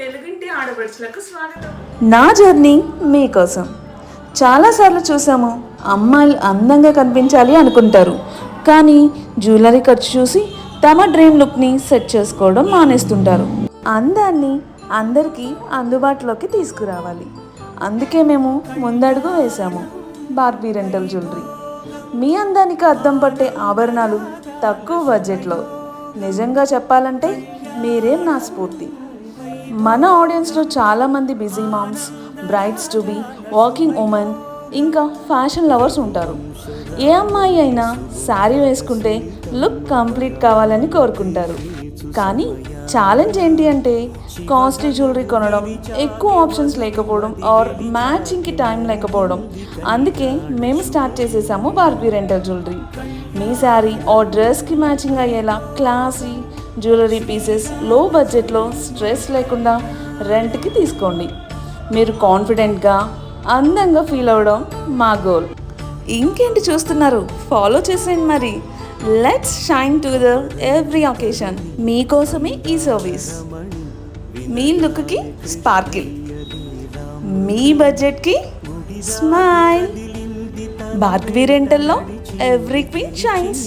తెలుగింటి ఆడపడుచులకు స్వాగతం. నా జర్నీ మీకోసం చాలాసార్లు చూసాము అమ్మాయిలు అందంగా కనిపించాలి అనుకుంటారు. కానీ జ్యువెలరీ ఖర్చు చూసి తమ డ్రీమ్ లుక్ని సెట్ చేసుకోవడం మానేస్తుంటారు. అందాన్ని అందరికీ అందుబాటులోకి తీసుకురావాలి. అందుకే మేము ముందడుగు వేశాము బార్బీ రెంటల్ జ్యువెలరీ. మీ అందానికి అద్దం పట్టే ఆభరణాలు తక్కువ బడ్జెట్లో. నిజంగా చెప్పాలంటే మీరే నా స్ఫూర్తి. మన ఆడియన్స్లో చాలామంది busy moms brides to be walking women ఇంకా ఫ్యాషన్ లవర్స్ ఉంటారు. ఏ అమ్మాయి అయినా శారీ వేసుకుంటే లుక్ కంప్లీట్ కావాలని కోరుకుంటారు. కానీ ఛాలెంజ్ ఏంటి అంటే కాస్ట్లీ జ్యువెలరీ కొనడం ఎక్కువ ఆప్షన్స్ లేకపోవడం ఆర్ మ్యాచింగ్కి టైం లేకపోవడం. అందుకే మేము స్టార్ట్ చేసేసాము బార్బీ రెంటల్ జ్యువెలరీ. మీ శారీ ఆ డ్రెస్కి మ్యాచింగ్ అయ్యేలా క్లాసీ జ్యువెలరీ పీసెస్లో బడ్జెట్లో స్ట్రెస్ లేకుండా రెంట్కి తీసుకోండి. మీరు కాన్ఫిడెంట్గా అందంగా ఫీల్ అవ్వడం మా గోల్. ఇంకేంటి చూస్తున్నారు? ఫాలో చేసేయండి మరి. Let's shine to every occasion మీకోసమే ఈ సర్వీస్. మీ లుక్కి స్పార్కిల్. మీ బడ్జెట్కి స్మైల్. బార్బీ రెంటల్లో ఎవ్రీ క్వీన్ షైన్స్.